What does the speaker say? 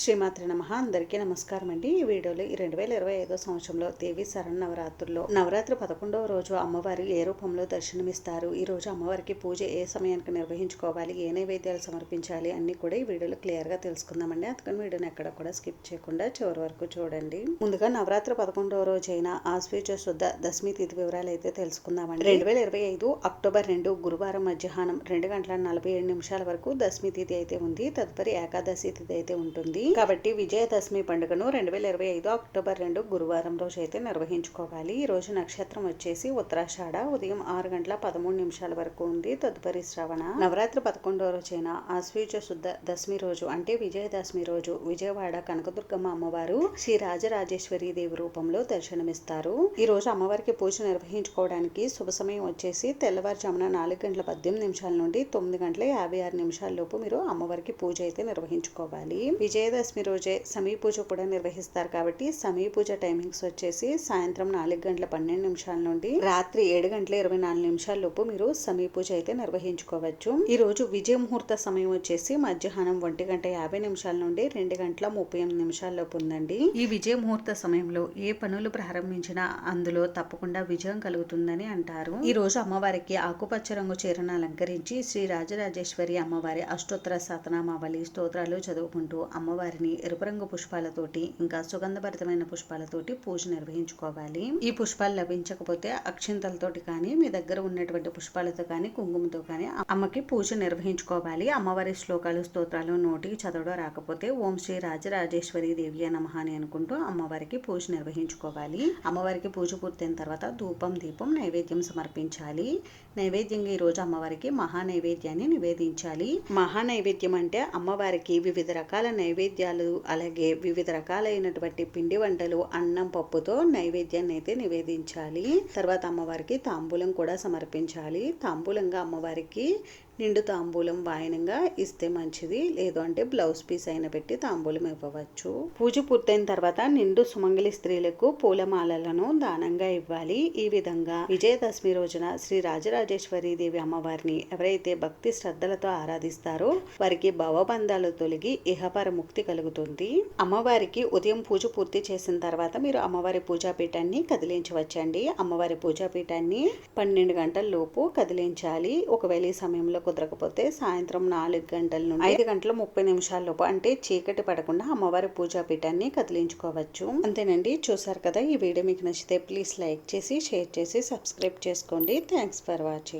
శ్రీమాత్రి నమ. అందరికీ నమస్కారం అండి. ఈ వీడియోలో ఈ రెండు వేల ఇరవై ఐదో సంవత్సరంలో దేవి శరణ్ నవరాత్రుల్లో నవరాత్రి పదకొండవ రోజు అమ్మవారు ఏ రూపంలో దర్శనమిస్తారు? ఈ రోజు అమ్మవారికి పూజ ఏ సమయానికి నిర్వహించుకోవాలి? ఏ నైవేద్యాలు సమర్పించాలి? అన్ని కూడా ఈ వీడియోలో క్లియర్గా తెలుసుకుందామండి. అందుకని వీడియోని ఎక్కడ కూడా స్కిప్ చేయకుండా చివరి వరకు చూడండి. ముందుగా నవరాత్రి పదకొండవ రోజు అయిన ఆశ్వీజ శుద్ధ దశమి తిథి వివరాలు అయితే తెలుసుకుందామండి. రెండు వేల ఇరవై ఐదు అక్టోబర్ రెండు గురువారం మధ్యాహ్నం రెండు గంటల నలభై ఏడు నిమిషాల వరకు దశమి తిథి అయితే ఉంది. తదుపరి ఏకాదశి తిథి అయితే ఉంటుంది. కాబట్టి విజయదశమి పండుగను రెండు వేల ఇరవై ఐదు అక్టోబర్ రెండు గురువారం రోజు అయితే నిర్వహించుకోవాలి. ఈ రోజు నక్షత్రం వచ్చేసి ఉత్తరాషాఢ. ఉదయం ఆరు గంటల పదమూడు నిమిషాల వరకు ఉంది. తదుపరి శ్రవణ. నవరాత్రి పదకొండవ రోజైన ఆశ్వీజ శుద్ధ దశమి రోజు అంటే విజయదశమి రోజు విజయవాడ కనకదుర్గమ్మ అమ్మవారు శ్రీ రాజరాజేశ్వరి దేవి రూపంలో దర్శనమిస్తారు. ఈ రోజు అమ్మవారికి పూజ నిర్వహించుకోవడానికి శుభ సమయం వచ్చేసి తెల్లవారుజామున నాలుగు గంటల పద్దెనిమిది నిమిషాల నుండి తొమ్మిది గంటల యాభై ఆరు నిమిషాల లోపు మీరు అమ్మవారికి పూజ అయితే నిర్వహించుకోవాలి. విజయదశమి రోజే సమీ పూజ కూడా నిర్వహిస్తారు కాబట్టి సమీ పూజ టైమింగ్స్ వచ్చేసి సాయంత్రం నాలుగు గంటల పన్నెండు నిమిషాల నుండి రాత్రి ఏడు గంటల ఇరవై నాలుగు నిమిషాల లోపు మీరు సమీ పూజ అయితే నిర్వహించుకోవచ్చు. ఈ రోజు విజయ ముహూర్త సమయం వచ్చేసి మధ్యాహ్నం ఒంటి గంట యాభై నిమిషాల నుండి రెండు గంటల ముప్పై ఎనిమిది నిమిషాల లోపు ఉందండి. ఈ విజయ ముహూర్త సమయంలో ఏ పనులు ప్రారంభించినా అందులో తప్పకుండా విజయం కలుగుతుందని అంటారు. ఈ రోజు అమ్మవారికి ఆకుపచ్చ రంగు చీరను అలంకరించి శ్రీ రాజరాజేశ్వరి అమ్మవారి అష్టోత్తర సతనామావళి స్తోత్రాలు చదువుకుంటూ అమ్మవారిని ఎరుపు రంగు పుష్పాలతోటి ఇంకా సుగంధభరితమైన పుష్పాలతోటి పూజ నిర్వహించుకోవాలి. ఈ పుష్పాలు లభించకపోతే అక్షింతలతోటి కానీ మీ దగ్గర ఉన్నటువంటి పుష్పాలతో కానీ కుంకుమతో కానీ అమ్మకి పూజ నిర్వహించుకోవాలి. అమ్మవారి శ్లోకాలు స్తోత్రాలు నోటికి చదవడం రాకపోతే ఓం శ్రీ రాజరాజేశ్వరి దేవి నమః అని అనుకుంటూ అమ్మవారికి పూజ నిర్వహించుకోవాలి. అమ్మవారికి పూజ పూర్తయిన తర్వాత ధూపం దీపం నైవేద్యం సమర్పించాలి. నైవేద్యంగా ఈ రోజు అమ్మవారికి మహా నైవేద్యాన్ని నివేదించాలి. మహా నైవేద్యం అంటే అమ్మవారికి వివిధ రకాల నైవేద్యాలు అలాగే వివిధ రకాలైనటువంటి పిండి వంటలు అన్నం పప్పుతో నైవేద్యాన్ని అయితే నివేదించాలి. తర్వాత అమ్మవారికి తాంబూలం కూడా సమర్పించాలి. తాంబూలంగా అమ్మవారికి నిండు తాంబూలం వాయనంగా ఇస్తే మంచిది. లేదు అంటే బ్లౌజ్ పీస్ అయిన పెట్టి తాంబూలం ఇవ్వవచ్చు. పూజ పూర్తయిన తర్వాత నిండు సుమంగలి స్త్రీలకు పూలమాలలను దానంగా ఇవ్వాలి. ఈ విధంగా విజయదశమి రోజున శ్రీ రాజరాజేశ్వరి దేవి అమ్మవారిని ఎవరైతే భక్తి శ్రద్ధలతో ఆరాధిస్తారో వారికి భవబంధాలు తొలగి ఇహపర ముక్తి కలుగుతుంది. అమ్మవారికి ఉదయం పూజ పూర్తి చేసిన తర్వాత మీరు అమ్మవారి పూజాపీఠాన్ని కదిలించవచ్చండి. అమ్మవారి పూజాపీఠాన్ని పన్నెండు గంటల లోపు కదిలించాలి. ఒకవేళ ఈ సమయంలో కుదరకపోతే సాయంత్రం నాలుగు గంటల నుండి ఐదు గంటల ముప్పై నిమిషాల లోపు అంటే చీకటి పడకుండా అమ్మవారి పూజాపీఠాన్ని కదిలించుకోవచ్చు. అంతేనండి. చూసారు కదా ఈ వీడియో మీకు నచ్చితే ప్లీజ్ లైక్ చేసి షేర్ చేసి సబ్స్క్రైబ్ చేసుకోండి. Thanks for watching.